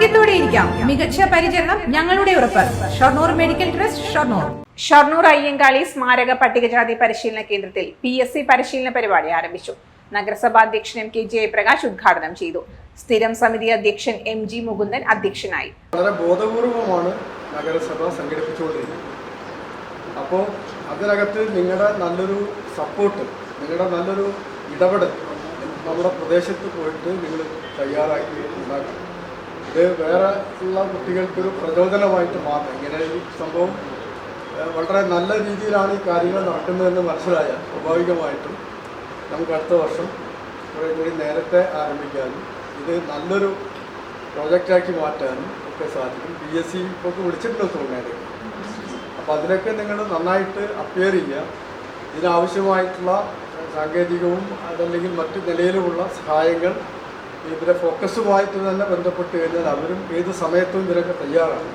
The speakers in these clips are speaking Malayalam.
ആരോഗ്യത്തോടെ ഇരിക്കാം. മികച്ച പരിചരണം ഞങ്ങളുടെ ഉറപ്പ്. Shoranur medical trust Shoranur. Shoranur Ayyankali സ്മാരക പട്ടികജാതി പരിശീലന കേന്ദ്രത്തിൽ പി എസ് സി പരിശീലന പരിപാടി ആരംഭിച്ചു. നഗരസഭാ അധ്യക്ഷൻ എം കെ ജയപ്രകാശ് ഉദ്ഘാടനം ചെയ്തു. സ്ഥിരം സമിതി അധ്യക്ഷൻ എം ജി മുകുന്ദൻ അധ്യക്ഷനായി. വളരെ ബോധപൂർവമാണ് നഗരസഭ സംഘടിപ്പിച്ചുകൊണ്ടിരിക്കുന്നത്. അപ്പോൾ അതിനകത്ത് നിങ്ങളുടെ നല്ലൊരു സപ്പോർട്ട് നിങ്ങളുടെ നല്ലൊരു ഇടപെടൽ നമ്മുടെ പ്രദേശത്ത് പോയിട്ട് നിങ്ങൾ തയ്യാറാക്കി ഉണ്ടാക്കണം. ഇത് വേറെ ഉള്ള കുട്ടികൾക്കൊരു പ്രചോദനമായിട്ട് മാറും ഇങ്ങനെ ഈ സംഭവം വളരെ നല്ല രീതിയിലാണ് ഈ കാര്യങ്ങൾ നടക്കുന്നതെന്ന് മനസ്സിലായ സ്വാഭാവികമായിട്ടും നമുക്ക് അടുത്ത വർഷം കുറേ കൂടി നേരത്തെ ആരംഭിക്കാനും ഇത് നല്ലൊരു പ്രോജക്റ്റാക്കി മാറ്റാനും ഒക്കെ സാധിക്കും. പി എസ് സി ഇപ്പോൾ വിളിച്ചിട്ടുണ്ട് തോന്നിയത് അപ്പോൾ അതിനൊക്കെ നിങ്ങൾ നന്നായിട്ട് അപ്പിയർ ചെയ്യുക. ഇതിനാവശ്യമായിട്ടുള്ള സാങ്കേതികവും അതല്ലെങ്കിൽ മറ്റു നിലയിലുമുള്ള സഹായങ്ങൾ ഇവരെ ഫോക്കസുമായിട്ട് തന്നെ ബന്ധപ്പെട്ട് കഴിഞ്ഞാൽ അവരും ഏത് സമയത്തും ഇവരൊക്കെ തയ്യാറാണ്.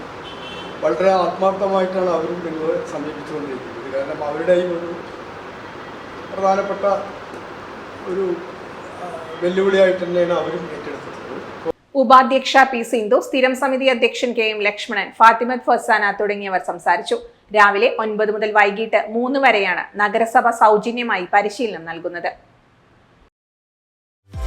വളരെ ആത്മാർത്ഥമായിട്ടാണ് അവരും നിങ്ങളെ സമീപിച്ചുകൊണ്ടിരിക്കുന്നത്. കാരണം അവരുടെയും ഒരു പ്രധാനപ്പെട്ട ഒരു വെല്ലുവിളിയായിട്ട് തന്നെയാണ് അവരും ഏറ്റെടുത്തത് ഉപാധ്യക്ഷ പി സിന്ധു സ്ഥിരം സമിതി അധ്യക്ഷൻ കെ എം ലക്ഷ്മണൻ ഫാത്തിമത് ഫസാന തുടങ്ങിയവർ സംസാരിച്ചു. രാവിലെ ഒൻപത് മുതൽ വൈകിട്ട് മൂന്ന് വരെയാണ് നഗരസഭ സൗജന്യമായി പരിശീലനം നൽകുന്നത്.